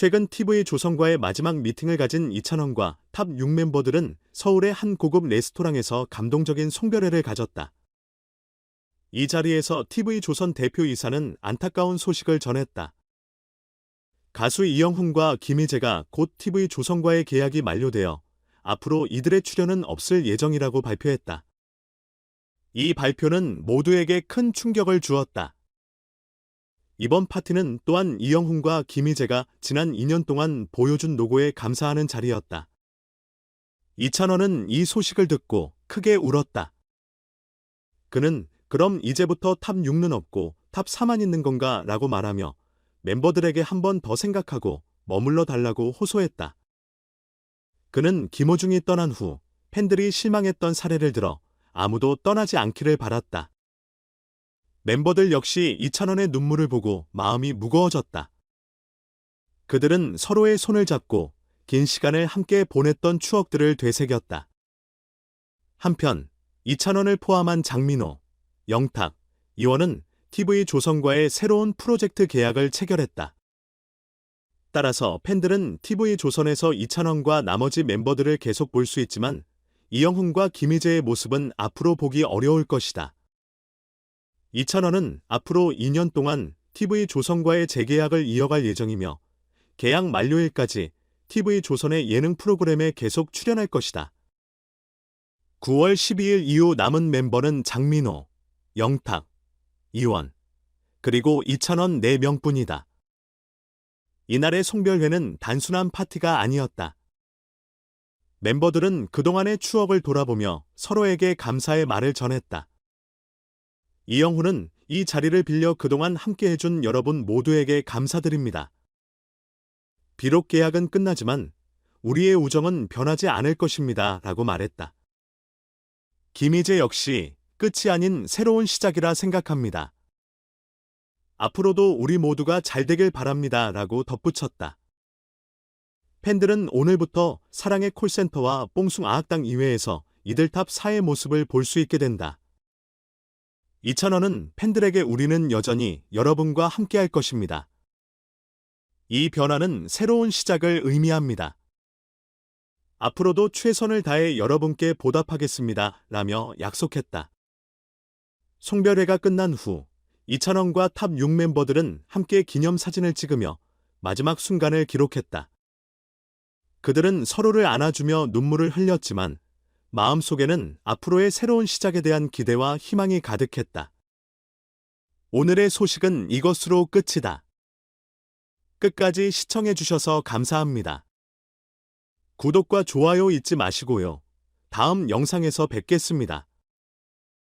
최근 TV 조선과의 마지막 미팅을 가진 이찬원과 탑 6 멤버들은 서울의 한 고급 레스토랑에서 감동적인 송별회를 가졌다. 이 자리에서 TV 조선 대표이사는 안타까운 소식을 전했다. 가수 이영훈과 김희재가 곧 TV 조선과의 계약이 만료되어 앞으로 이들의 출연은 없을 예정이라고 발표했다. 이 발표는 모두에게 큰 충격을 주었다. 이번 파티는 또한 이영훈과 김희재가 지난 2년 동안 보여준 노고에 감사하는 자리였다. 이찬원은 이 소식을 듣고 크게 울었다. 그는 그럼 이제부터 탑 6는 없고 탑 4만 있는 건가 라고 말하며 멤버들에게 한 번 더 생각하고 머물러 달라고 호소했다. 그는 김호중이 떠난 후 팬들이 실망했던 사례를 들어 아무도 떠나지 않기를 바랐다. 멤버들 역시 이찬원의 눈물을 보고 마음이 무거워졌다. 그들은 서로의 손을 잡고 긴 시간을 함께 보냈던 추억들을 되새겼다. 한편 이찬원을 포함한 장민호, 영탁, 이원은 TV 조선과의 새로운 프로젝트 계약을 체결했다. 따라서 팬들은 TV 조선에서 이찬원과 나머지 멤버들을 계속 볼 수 있지만 이영훈과 김희재의 모습은 앞으로 보기 어려울 것이다. 이찬원은 앞으로 2년 동안 TV 조선과의 재계약을 이어갈 예정이며 계약 만료일까지 TV 조선의 예능 프로그램에 계속 출연할 것이다. 9월 12일 이후 남은 멤버는 장민호, 영탁, 이원, 그리고 이찬원 4명뿐이다. 이날의 송별회는 단순한 파티가 아니었다. 멤버들은 그동안의 추억을 돌아보며 서로에게 감사의 말을 전했다. 이영훈은 이 자리를 빌려 그동안 함께 해준 여러분 모두에게 감사드립니다. 비록 계약은 끝나지만 우리의 우정은 변하지 않을 것입니다. 라고 말했다. 김희재 역시 끝이 아닌 새로운 시작이라 생각합니다. 앞으로도 우리 모두가 잘 되길 바랍니다. 라고 덧붙였다. 팬들은 오늘부터 사랑의 콜센터와 뽕숭 아학당 이외에서 이들 탑 4의 모습을 볼 수 있게 된다. 이찬원은 팬들에게 우리는 여전히 여러분과 함께 할 것입니다. 이 변화는 새로운 시작을 의미합니다. 앞으로도 최선을 다해 여러분께 보답하겠습니다. 라며 약속했다. 송별회가 끝난 후 이찬원과 탑 6 멤버들은 함께 기념사진을 찍으며 마지막 순간을 기록했다. 그들은 서로를 안아주며 눈물을 흘렸지만 마음속에는 앞으로의 새로운 시작에 대한 기대와 희망이 가득했다. 오늘의 소식은 이것으로 끝이다. 끝까지 시청해주셔서 감사합니다. 구독과 좋아요 잊지 마시고요. 다음 영상에서 뵙겠습니다.